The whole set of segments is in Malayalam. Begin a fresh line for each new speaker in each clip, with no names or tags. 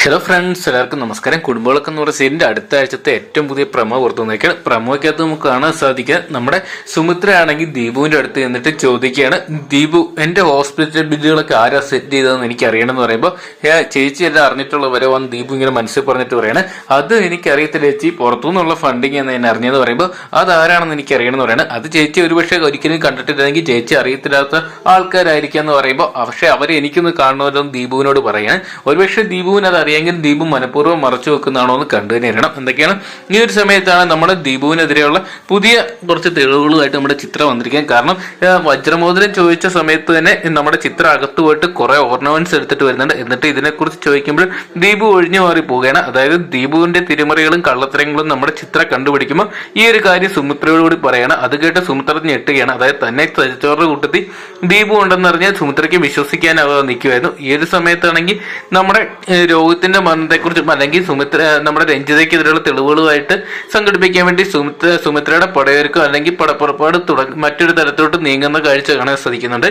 ഹലോ ഫ്രണ്ട്സ് എല്ലാവർക്കും നമസ്കാരം. കുടുംബങ്ങളൊക്കെ എന്ന് പറയുന്ന അടുത്ത ആഴ്ചത്തെ ഏറ്റവും പുതിയ പ്രമോ പുറത്തു വന്നേക്കാണ്. പ്രമോയ്ക്കകത്ത് നമുക്ക് കാണാൻ സാധിക്കുക. നമ്മുടെ സുമിത്ര ആണെങ്കിൽ ദീപുവിന്റെ അടുത്ത് എന്നിട്ട് ചോദിക്കുകയാണ് ദീപു എന്റെ ഹോസ്പിറ്റൽ ബില്ലുകളൊക്കെ ആരാ സെറ്റ് ചെയ്തതെന്ന് എനിക്ക് അറിയണം എന്ന് പറയുമ്പോൾ "ഏ, ചേച്ചി എല്ലാം അറിഞ്ഞിട്ടുള്ളവരെ വന്ന് ദീപു ഇങ്ങനെ മനസ്സിൽ പറഞ്ഞിട്ട് പറയാണ് അത് എനിക്ക് അറിയത്തില്ല ചേച്ചി പുറത്തുനിന്നുള്ള ഫണ്ടിങ് എന്ന് എന്നെ അറിഞ്ഞെന്ന് പറയുമ്പോൾ അത് ആരാണെന്ന് എനിക്ക് അറിയണമെന്ന് പറയുന്നത് അത് ചേച്ചി ഒരുപക്ഷെ ഒരിക്കലും കണ്ടിട്ടില്ലെങ്കിൽ ചേച്ചി അറിയത്തില്ലാത്ത ആൾക്കാരായിരിക്കാം എന്ന് പറയുമ്പോൾ പക്ഷെ അവരെ എനിക്കൊന്ന് കാണണമല്ലോ എന്ന് ദീപുവിനോട് പറയാൻ ഒരുപക്ഷെ ദീപുവിന് അത് അറിയാമെങ്കിൽ ദീപു മനഃപൂർവം മറച്ചു വെക്കുന്നതാണോ എന്ന് കണ്ടു തന്നെ എന്തൊക്കെയാണ്? ഈ ഒരു സമയത്താണ് നമ്മുടെ ദീപുവിനെതിരെയുള്ള പുതിയ കുറച്ച് തെളിവുകളുമായിട്ട് നമ്മുടെ ചിത്രം വന്നിരിക്കാൻ കാരണം വജ്രമോതിരം ചോദിച്ച സമയത്ത് തന്നെ നമ്മുടെ ചിത്രം അകത്ത് പോയിട്ട് കുറെ ഓർണമെന്റ്സ് എടുത്തിട്ട് വരുന്നുണ്ട്. എന്നിട്ട് ഇതിനെക്കുറിച്ച് ചോദിക്കുമ്പോൾ ദീപു ഒഴിഞ്ഞു മാറി പോവുകയാണ്. അതായത് ദീപുവിന്റെ തിരിമറികളും കള്ളത്തരങ്ങളും നമ്മുടെ ചിത്രം കണ്ടുപിടിക്കുമ്പോൾ ഈ ഒരു കാര്യം സുമിത്രയോട് കൂടി പറയണം. അത് കേട്ട് സുമിത്ര ഞെട്ടുകയാണ്. അതായത് തന്നെ ചതിച്ചവരുടെ കൂട്ടത്തിൽ ദീപു ഉണ്ടെന്നറിഞ്ഞാൽ സുമിത്രയ്ക്ക് വിശ്വസിക്കാനാവാതെ നിൽക്കുമായിരുന്നു. ഈ ഒരു സമയത്താണെങ്കിൽ നമ്മുടെ ഏഹ്, രോഗത്തിന്റെ മരണത്തെക്കുറിച്ചും അല്ലെങ്കിൽ സുമിത്ര നമ്മുടെ രഞ്ജിതയ്ക്കെതിരെയുള്ള തെളിവുകളുമായിട്ട് സംഘടിപ്പിക്കാൻ വേണ്ടി സുമിത്ര സുമിത്രയുടെ പടയൊരുക്കം അല്ലെങ്കിൽ പടപ്പുറപ്പാട് തുടങ്ങി മറ്റൊരു തരത്തോട്ട് നീങ്ങുന്ന കാഴ്ച കാണാൻ സാധിക്കുന്നുണ്ട്.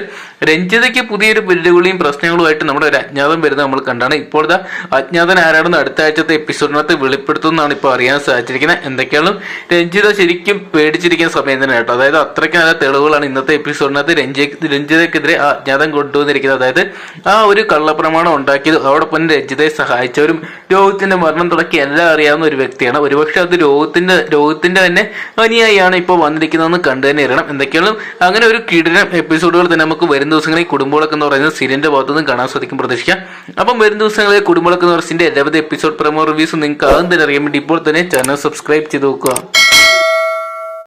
രഞ്ജിതയ്ക്ക് പുതിയൊരു വെല്ലുവിളിയും പ്രശ്നങ്ങളുമായിട്ട് നമ്മുടെ ഒരു അജ്ഞാതം വരുന്നത് നമ്മൾ കണ്ടാണ്. ഇപ്പോഴത്തെ അജ്ഞാതൻ ആരാണെന്ന് അടുത്ത ആഴ്ചത്തെ എപ്പിസോഡിനകത്ത് വെളിപ്പെടുത്തുമെന്നാണ് ഇപ്പോൾ അറിയാൻ സാധിച്ചിരിക്കുന്നത്. എന്തൊക്കെയാണ് രഞ്ജിത ശരിക്കും പേടിച്ചിരിക്കുന്ന സമയം തന്നെ കേട്ടോ. അതായത് അത്രയ്ക്ക് നല്ല തെളിവുകളാണ് ഇന്നത്തെ എപ്പിസോഡിനകത്ത് രഞ്ജി രഞ്ജിതയ്ക്കെതിരെ ആ അജ്ഞാതം കൊണ്ടുവന്നിരിക്കുന്നത്. അതായത് ആ ഒരു കള്ളപ്രമാണം ഉണ്ടാക്കിയത് അതോടൊപ്പം രഞ്ജിതയെ സഹായിച്ചവരും രോഗത്തിന്റെ മരണം തുടക്കി എല്ലാം അറിയാവുന്ന ഒരു വ്യക്തിയാണ്. ഒരുപക്ഷെ അത് രോഗത്തിന്റെ രോഗത്തിന്റെ തന്നെ അനുയായിയാണ് ഇപ്പോൾ വന്നിരിക്കുന്നതെന്ന് കണ്ടു തന്നെ അറിയണം. എന്തൊക്കെയാണ് അങ്ങനെ ഒരു കിടിലം എപ്പിസോഡുകൾ തന്നെ നമുക്ക് വരും ദിവസങ്ങളിൽ കുടുംബങ്ങളൊക്കെ എന്ന് പറയുന്നത് സീരിയലിന്റെ ഭാഗത്തു നിന്ന് കാണാൻ സാധിക്കും പ്രതീക്ഷിക്കാം. അപ്പം വരും ദിവസങ്ങളിൽ കുടുംബങ്ങളൊക്കെ എന്ന് പറയുന്നതിന്റെ എല്ലാവിധ എപ്പിസോഡ് പ്രമോ റിവ്യൂസ് നിങ്ങൾക്ക് ആദ്യം തന്നെ അറിയാൻ വേണ്ടി ഇപ്പോൾ തന്നെ ചാനൽ സബ്സ്ക്രൈബ് ചെയ്ത് നോക്കുക.